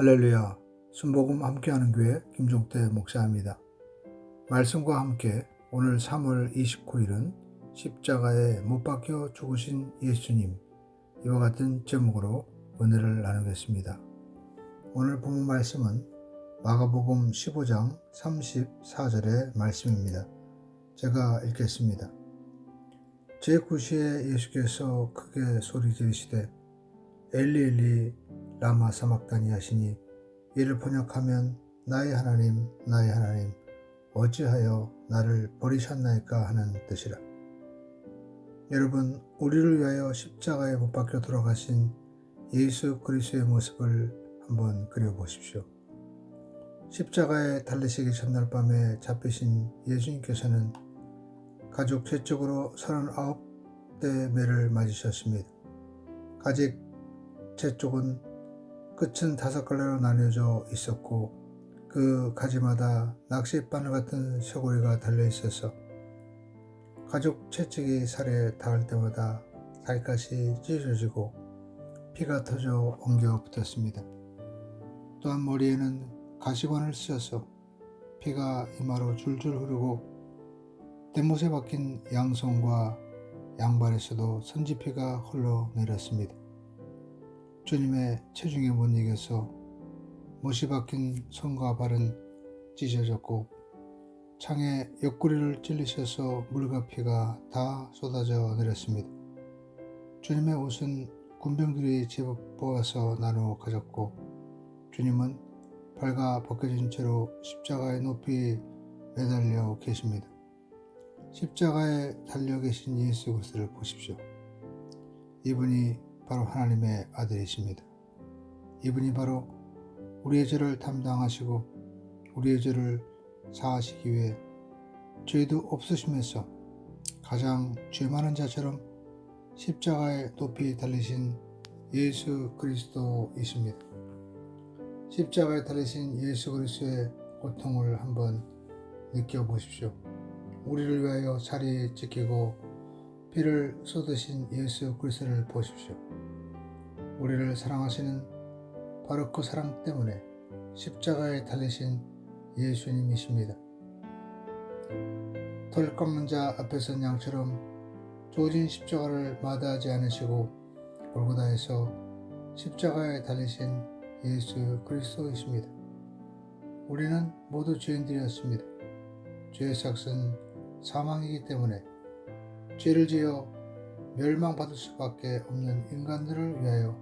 할렐루야. 순복음 함께하는 교회 김종태 목사입니다. 말씀과 함께 오늘 3월 29일은 십자가에 못 박혀 죽으신 예수님 이와 같은 제목으로 은혜를 나누겠습니다. 오늘 본문 말씀은 마가복음 15장 34절의 말씀입니다. 제가 읽겠습니다. 제9시에 예수께서 크게 소리 지르시되 엘리 엘리 라마 사막다니 하시니 이를 번역하면 나의 하나님 나의 하나님 어찌하여 나를 버리셨나이까 하는 뜻이라. 여러분 우리를 위하여 십자가에 못 박혀 돌아가신 예수 그리스도의 모습을 한번 그려보십시오. 십자가에 달리시기 전날 밤에 잡히신 예수님께서는 가족 제쪽으로 39대 매를 맞으셨습니다. 가직 제 쪽은 끝은 다섯 갈래로 나뉘어져 있었고 그 가지마다 낚싯바늘 같은 쇠고리가 달려 있어서 가죽 채찍이 살에 닿을 때마다 살갗이 찢어지고 피가 터져 엉겨 붙었습니다. 또한 머리에는 가시관을 쓰셔서 피가 이마로 줄줄 흐르고 대못에 박힌 양손과 양발에서도 선지피가 흘러내렸습니다. 주님의 체중에 못 이겨서 못이 박힌 손과 발은 찢어졌고 창에 옆구리를 찔리셔서 물과 피가 다 쏟아져 내렸습니다. 주님의 옷은 군병들이 집어보아서 나누어 가졌고 주님은 발가 벗겨진 채로 십자가에 높이 매달려 계십니다. 십자가에 달려 계신 예수 그리스도를 보십시오. 이분이 바로 하나님의 아들이십니다. 이분이 바로 우리의 죄를 담당하시고 우리의 죄를 사하시기 위해 죄도 없으시면서 가장 죄 많은 자처럼 십자가에 높이 달리신 예수 그리스도이십니다. 십자가에 달리신 예수 그리스도의 고통을 한번 느껴보십시오. 우리를 위하여 자리 지키고 피를 쏟으신 예수 그리스도를 보십시오. 우리를 사랑하시는 바로 그 사랑 때문에 십자가에 달리신 예수님이십니다. 털 깎는 자 앞에 선 양처럼 조진 십자가를 마다하지 않으시고 골고다에서 십자가에 달리신 예수 그리스도이십니다. 우리는 모두 죄인들이었습니다. 죄의 삭은 사망이기 때문에 죄를 지어 멸망받을 수밖에 없는 인간들을 위하여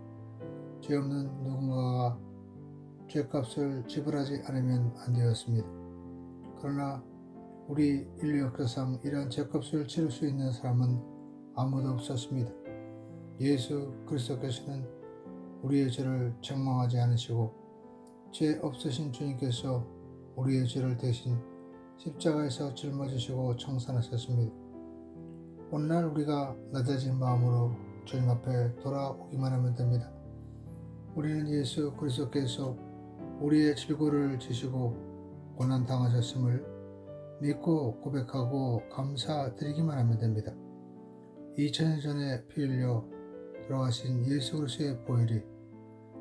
죄 없는 누군가가 죄값을 지불하지 않으면 안 되었습니다. 그러나 우리 인류 역사상 이러한 죄값을 치를 수 있는 사람은 아무도 없었습니다. 예수 그리스도께서는 우리의 죄를 책망하지 않으시고 죄 없으신 주님께서 우리의 죄를 대신 십자가에서 짊어지시고 청산하셨습니다. 오늘날 우리가 낮아진 마음으로 주님 앞에 돌아오기만 하면 됩니다. 우리는 예수 그리스도께서 우리의 질고를 지시고 고난 당하셨음을 믿고 고백하고 감사드리기만 하면 됩니다. 2000년 전에 피 흘려 돌아가신 예수 그리스도의 보혈이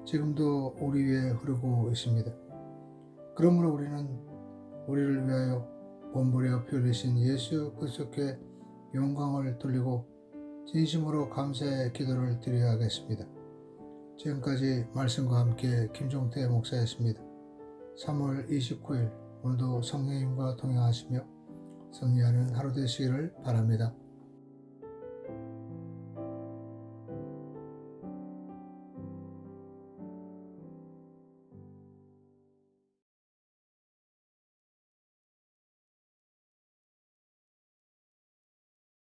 지금도 우리 위에 흐르고 있습니다. 그러므로 우리는 우리를 위하여 몸부려 피 흘리신 예수 그리스도께 영광을 돌리고 진심으로 감사의 기도를 드려야겠습니다. 지금까지 말씀과 함께 김종태 목사였습니다. 3월 29일 오늘도 성령님과 동행하시며 승리하는 하루 되시기를 바랍니다.